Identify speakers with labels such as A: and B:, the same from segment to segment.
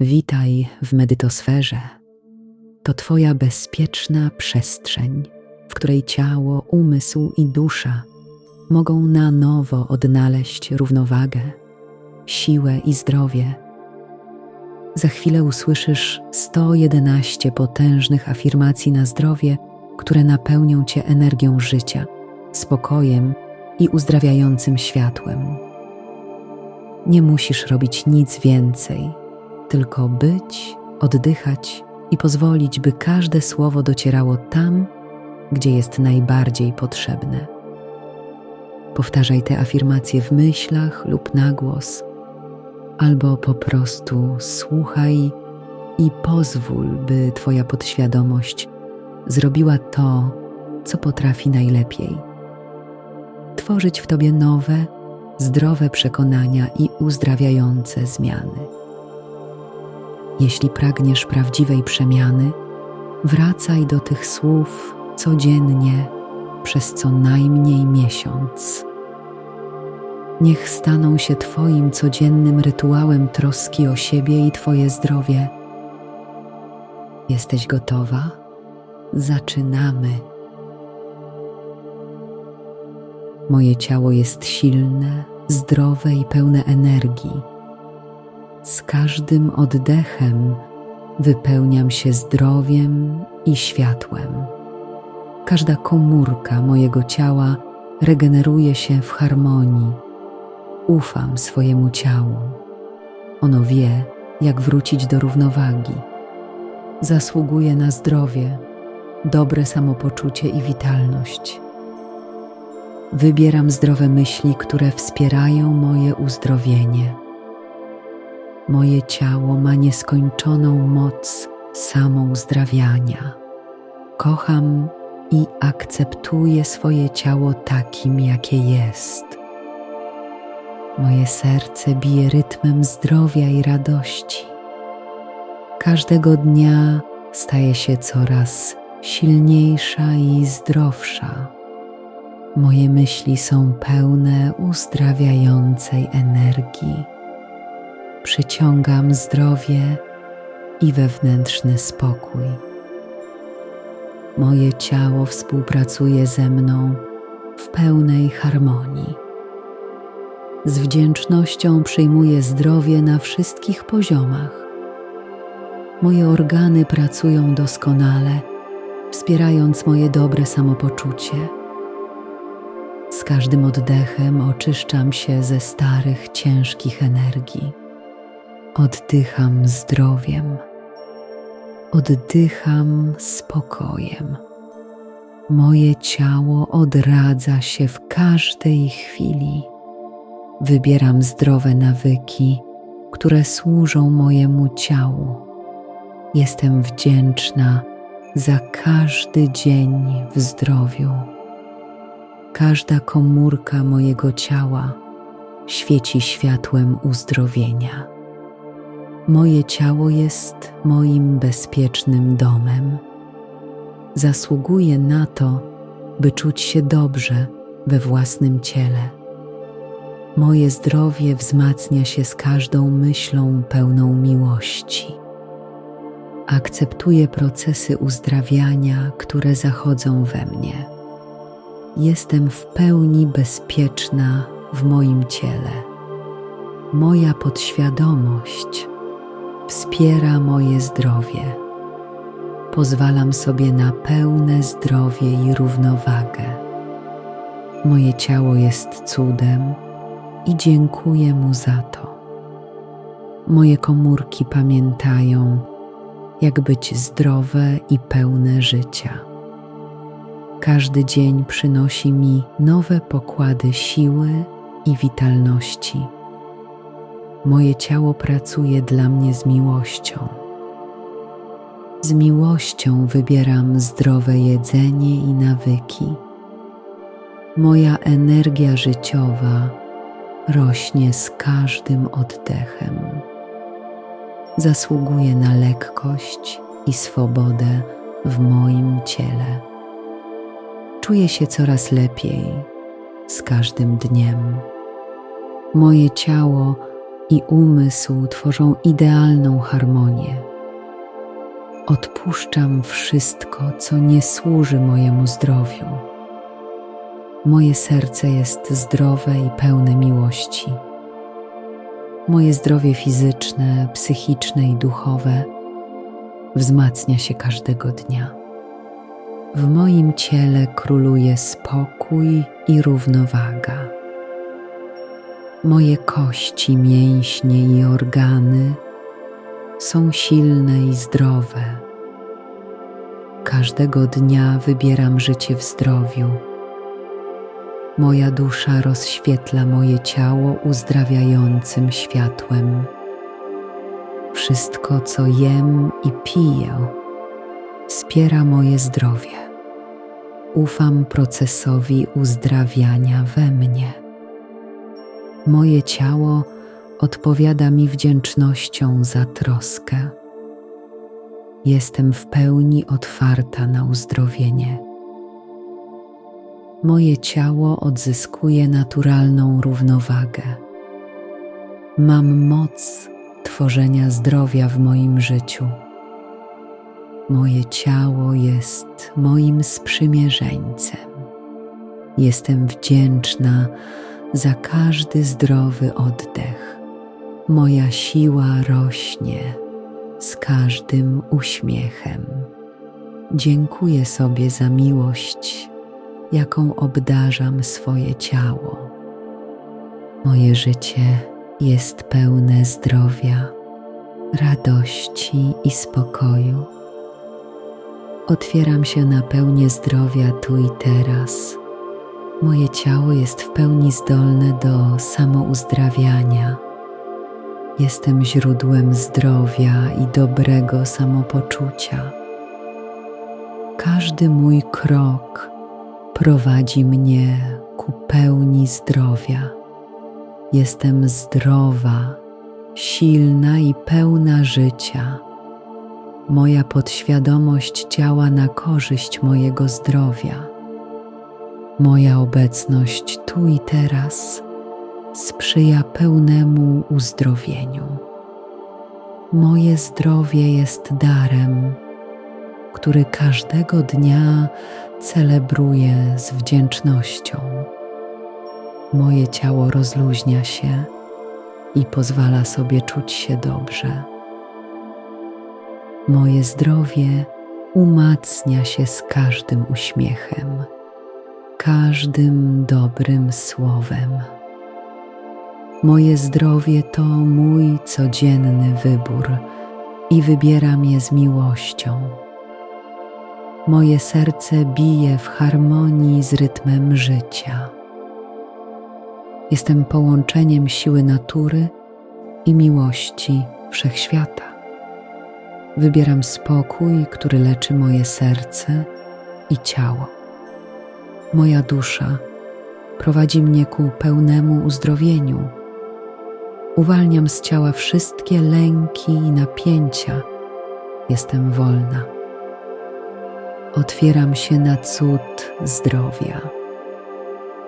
A: Witaj w medytosferze. To Twoja bezpieczna przestrzeń, w której ciało, umysł i dusza mogą na nowo odnaleźć równowagę, siłę i zdrowie. Za chwilę usłyszysz 111 potężnych afirmacji na zdrowie, które napełnią Cię energią życia, spokojem i uzdrawiającym światłem. Nie musisz robić nic więcej, tylko być, oddychać i pozwolić, by każde słowo docierało tam, gdzie jest najbardziej potrzebne. Powtarzaj te afirmacje w myślach lub na głos, albo po prostu słuchaj i pozwól, by Twoja podświadomość zrobiła to, co potrafi najlepiej. Tworzyć w Tobie nowe, zdrowe przekonania i uzdrawiające zmiany. Jeśli pragniesz prawdziwej przemiany, wracaj do tych słów codziennie przez co najmniej miesiąc. Niech staną się Twoim codziennym rytuałem troski o siebie i Twoje zdrowie. Jesteś gotowa? Zaczynamy. Moje ciało jest silne, zdrowe i pełne energii. Z każdym oddechem wypełniam się zdrowiem i światłem. Każda komórka mojego ciała regeneruje się w harmonii. Ufam swojemu ciału. Ono wie, jak wrócić do równowagi. Zasługuje na zdrowie, dobre samopoczucie i witalność. Wybieram zdrowe myśli, które wspierają moje uzdrowienie. Moje ciało ma nieskończoną moc samouzdrawiania. Kocham i akceptuję swoje ciało takim, jakie jest. Moje serce bije rytmem zdrowia i radości. Każdego dnia staje się coraz silniejsza i zdrowsza. Moje myśli są pełne uzdrawiającej energii. Przyciągam zdrowie i wewnętrzny spokój. Moje ciało współpracuje ze mną w pełnej harmonii. Z wdzięcznością przyjmuję zdrowie na wszystkich poziomach. Moje organy pracują doskonale, wspierając moje dobre samopoczucie. Z każdym oddechem oczyszczam się ze starych, ciężkich energii. Oddycham zdrowiem. Oddycham spokojem. Moje ciało odradza się w każdej chwili. Wybieram zdrowe nawyki, które służą mojemu ciału. Jestem wdzięczna za każdy dzień w zdrowiu. Każda komórka mojego ciała świeci światłem uzdrowienia. Moje ciało jest moim bezpiecznym domem. Zasługuję na to, by czuć się dobrze we własnym ciele. Moje zdrowie wzmacnia się z każdą myślą pełną miłości. Akceptuję procesy uzdrawiania, które zachodzą we mnie. Jestem w pełni bezpieczna w moim ciele. Moja podświadomość wspiera moje zdrowie. Pozwalam sobie na pełne zdrowie i równowagę. Moje ciało jest cudem i dziękuję mu za to. Moje komórki pamiętają, jak być zdrowe i pełne życia. Każdy dzień przynosi mi nowe pokłady siły i witalności. Moje ciało pracuje dla mnie z miłością. Z miłością wybieram zdrowe jedzenie i nawyki. Moja energia życiowa rośnie z każdym oddechem. Zasługuję na lekkość i swobodę w moim ciele. Czuję się coraz lepiej z każdym dniem. Moje ciało i umysł tworzą idealną harmonię. Odpuszczam wszystko, co nie służy mojemu zdrowiu. Moje serce jest zdrowe i pełne miłości. Moje zdrowie fizyczne, psychiczne i duchowe wzmacnia się każdego dnia. W moim ciele króluje spokój i równowaga. Moje kości, mięśnie i organy są silne i zdrowe. Każdego dnia wybieram życie w zdrowiu. Moja dusza rozświetla moje ciało uzdrawiającym światłem. Wszystko, co jem i piję, wspiera moje zdrowie. Ufam procesowi uzdrawiania we mnie. Moje ciało odpowiada mi wdzięcznością za troskę. Jestem w pełni otwarta na uzdrowienie. Moje ciało odzyskuje naturalną równowagę. Mam moc tworzenia zdrowia w moim życiu. Moje ciało jest moim sprzymierzeńcem. Jestem wdzięczna za każdy zdrowy oddech. Moja siła rośnie z każdym uśmiechem. Dziękuję sobie za miłość, jaką obdarzam swoje ciało. Moje życie jest pełne zdrowia, radości i spokoju. Otwieram się na pełnię zdrowia tu i teraz. Moje ciało jest w pełni zdolne do samouzdrawiania. Jestem źródłem zdrowia i dobrego samopoczucia. Każdy mój krok prowadzi mnie ku pełni zdrowia. Jestem zdrowa, silna i pełna życia. Moja podświadomość działa na korzyść mojego zdrowia. Moja obecność tu i teraz sprzyja pełnemu uzdrowieniu. Moje zdrowie jest darem, który każdego dnia celebruję z wdzięcznością. Moje ciało rozluźnia się i pozwala sobie czuć się dobrze. Moje zdrowie umacnia się z każdym uśmiechem, każdym dobrym słowem. Moje zdrowie to mój codzienny wybór i wybieram je z miłością. Moje serce bije w harmonii z rytmem życia. Jestem połączeniem siły natury i miłości wszechświata. Wybieram spokój, który leczy moje serce i ciało. Moja dusza prowadzi mnie ku pełnemu uzdrowieniu. Uwalniam z ciała wszystkie lęki i napięcia. Jestem wolna. Otwieram się na cud zdrowia.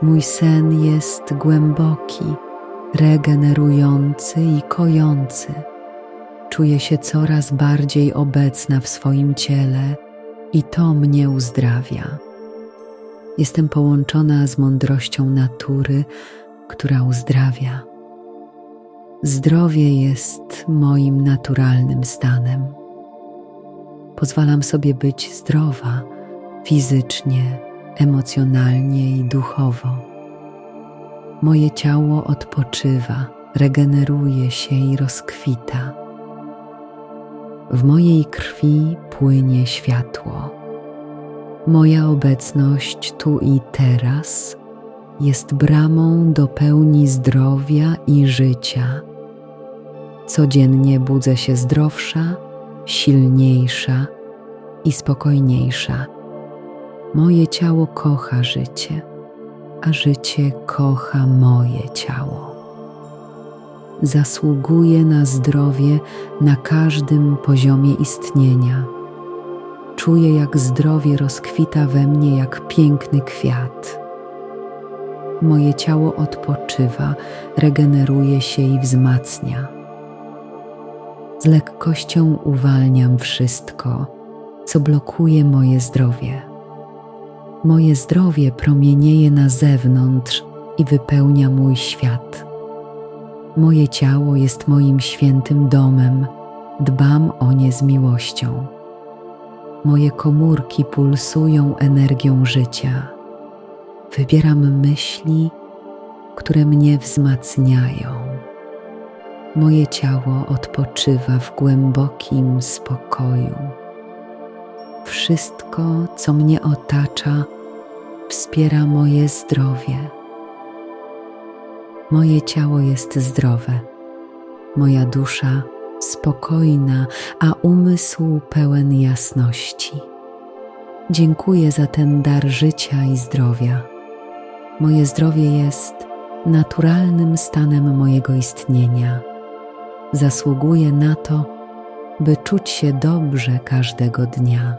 A: Mój sen jest głęboki, regenerujący i kojący. Czuję się coraz bardziej obecna w swoim ciele i to mnie uzdrawia. Jestem połączona z mądrością natury, która uzdrawia. Zdrowie jest moim naturalnym stanem. Pozwalam sobie być zdrowa fizycznie, emocjonalnie i duchowo. Moje ciało odpoczywa, regeneruje się i rozkwita. W mojej krwi płynie światło. Moja obecność tu i teraz jest bramą do pełni zdrowia i życia. Codziennie budzę się zdrowsza, silniejsza i spokojniejsza. Moje ciało kocha życie, a życie kocha moje ciało. Zasługuję na zdrowie na każdym poziomie istnienia. Czuję, jak zdrowie rozkwita we mnie jak piękny kwiat. Moje ciało odpoczywa, regeneruje się i wzmacnia. Z lekkością uwalniam wszystko, co blokuje moje zdrowie. Moje zdrowie promienieje na zewnątrz i wypełnia mój świat. Moje ciało jest moim świętym domem, dbam o nie z miłością. Moje komórki pulsują energią życia. Wybieram myśli, które mnie wzmacniają. Moje ciało odpoczywa w głębokim spokoju. Wszystko, co mnie otacza, wspiera moje zdrowie. Moje ciało jest zdrowe, moja dusza spokojna, a umysł pełen jasności. Dziękuję za ten dar życia i zdrowia. Moje zdrowie jest naturalnym stanem mojego istnienia. Zasługuję na to, by czuć się dobrze każdego dnia.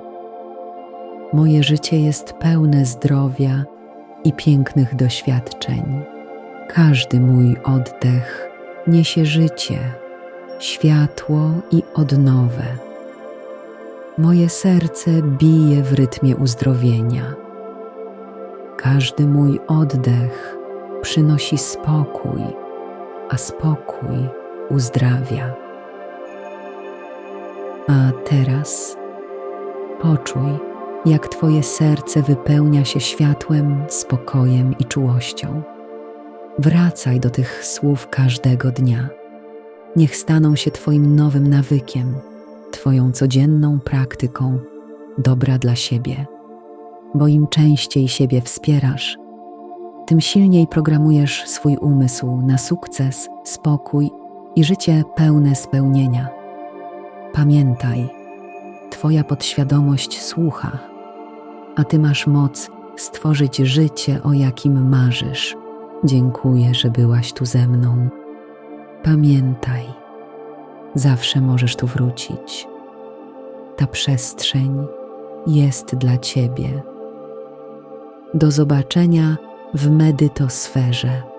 A: Moje życie jest pełne zdrowia i pięknych doświadczeń. Każdy mój oddech niesie życie, światło i odnowę. Moje serce bije w rytmie uzdrowienia. Każdy mój oddech przynosi spokój, a spokój uzdrawia. A teraz poczuj, jak Twoje serce wypełnia się światłem, spokojem i czułością. Wracaj do tych słów każdego dnia. Niech staną się Twoim nowym nawykiem, Twoją codzienną praktyką dobra dla siebie, bo im częściej siebie wspierasz, tym silniej programujesz swój umysł na sukces, spokój i życie pełne spełnienia. Pamiętaj, Twoja podświadomość słucha, a Ty masz moc stworzyć życie, o jakim marzysz. Dziękuję, że byłaś tu ze mną. Pamiętaj, zawsze możesz tu wrócić. Ta przestrzeń jest dla Ciebie. Do zobaczenia w medytosferze.